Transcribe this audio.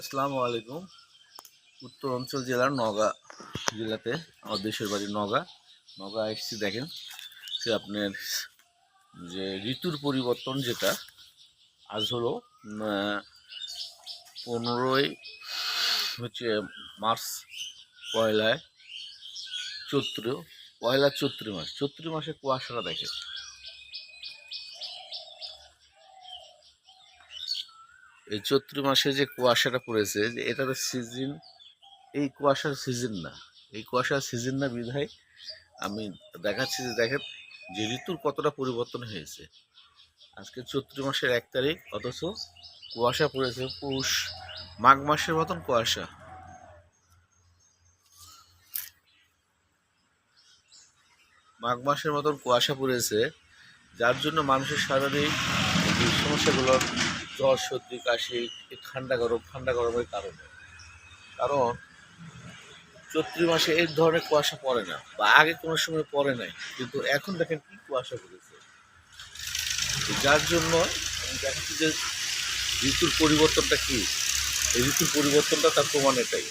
আসসালামু আলাইকুম। উত্তর অঞ্চল জেলার নগা জেলাতে, আমার দেশের বাড়ি নগা। নগা এসছি দেখেন, সে আপনার যে ঋতুর পরিবর্তন যেটা, আজ হলো পনেরোই হচ্ছে মার্চ পয়লায় চৈত্র, পয়লা চৈত্র মাস। চৈত্র মাসে কুয়াশাটা দেখে এই চৈত্র মাসে যে কুয়াশাটা পড়েছে, যে এটা তো সিজন এই কুয়াশার সিজন না। এই কুয়াশার সিজন না বিধায় আমি দেখাচ্ছি যে দেখেন, যে ঋতুর কতটা পরিবর্তন হয়েছে। আজকে চৈত্র মাসের এক তারিখ, অথচ কুয়াশা পড়েছে, পৌষ, মাঘ মাসের মতন কুয়াশা। মাঘ মাসের মতন কুয়াশা পড়েছে, যার জন্য মানুষের শারীরিক যে সমস্যাগুলো জ্বর, সর্দি, কাশি ঠান্ডা গরম, ঠান্ডা গরমের কারণে। কারণ চৈত্রি মাসে এই ধরনের কুয়াশা পড়ে না বা আগে কোনো সময় পড়ে নাই, কিন্তু এখন দেখেন কি কুয়াশা পড়েছে। যার জন্য আমি দেখাচ্ছি যে ঋতুর পরিবর্তনটা কি? এই ঋতুর পরিবর্তনটা তার প্রমাণ এটাই।